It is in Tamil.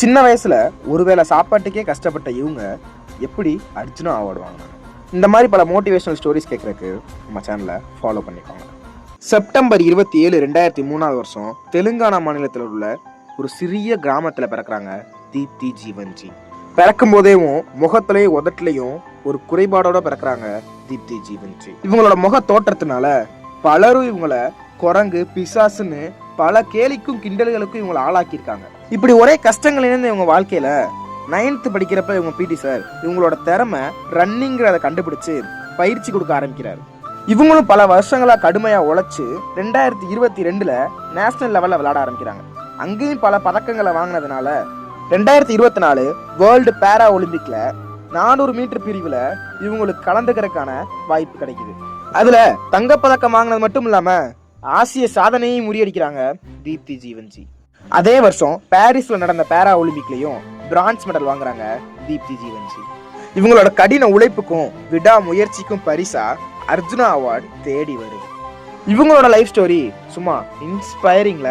சின்ன வயசில் ஒருவேளை சாப்பாட்டுக்கே கஷ்டப்பட்ட இவங்க எப்படி அர்ஜுனா ஆவாடுவாங்க இந்த மாதிரி பல மோட்டிவேஷனல் ஸ்டோரிஸ் கேட்குறக்கு நம்ம சேனலை ஃபாலோ பண்ணிக்கோங்க. செப்டம்பர் இருபத்தி ஏழு ரெண்டாயிரத்தி மூணாவது வருஷம் தெலுங்கானா மாநிலத்தில் உள்ள ஒரு சிறிய கிராமத்தில் பிறக்கிறாங்க தீப்தி ஜீவன்ஜி. பிறக்கும் போதேவும் முகத்திலையும் உதட்டிலையும் ஒரு குறைபாடோட பிறக்கறாங்க தீப்தி ஜீவன்ஜி. இவங்களோட முக தோற்றத்தினால பலரும் இவங்கள குரங்கு பிசாசுன்னு பல கேலிக்கும் கிண்டல்களுக்கும் இவங்களை ஆளாக்கியிருக்காங்க. இப்படி ஒரே கஷ்டங்கள் இணைந்த இவங்க வாழ்க்கையில நைன்த் படிக்கிறப்ப இவங்க பிடி சார் இவங்களோட திறமை ரன்னிங்கிறத கண்டுபிடிச்சு பயிற்சி கொடுக்க ஆரம்பிக்கிறார். இவங்களும் பல வருஷங்களா கடுமையா உழைச்சு ரெண்டாயிரத்தி இருபத்தி ரெண்டுல நேஷனல் லெவல்ல விளையாட ஆரம்பிக்கிறாங்க. அங்கேயும் பல பதக்கங்களை வாங்கினதுனால ரெண்டாயிரத்தி இருபத்தி நாலு வேர்ல்டு பேரா ஒலிம்பிக்ல நானூறு மீட்டர் பிரிவுல இவங்களுக்கு கலந்துக்கிறதுக்கான வாய்ப்பு கிடைக்குது. அதுல தங்கப்பதக்கம் வாங்கினது மட்டும் இல்லாம ஆசிய சாதனையும் முறியடிக்கிறாங்க தீப்தி ஜீவன்ஜி. அதே வருஷம் பாரிஸ்ல நடந்த பேரா ஒலிம்பிக்லயும் பிரான்ஸ் மெடல் வாங்குறாங்க தீப்தி ஜீவன்ஜி. இவங்களோட கடின உழைப்புக்கும் விடா முயற்சிக்கும் பரிசா அர்ஜுனா அவார்டு தேடி வருது இவங்களோட லைஃப் ஸ்டோரி சும்மா இன்ஸ்பைரிங்ல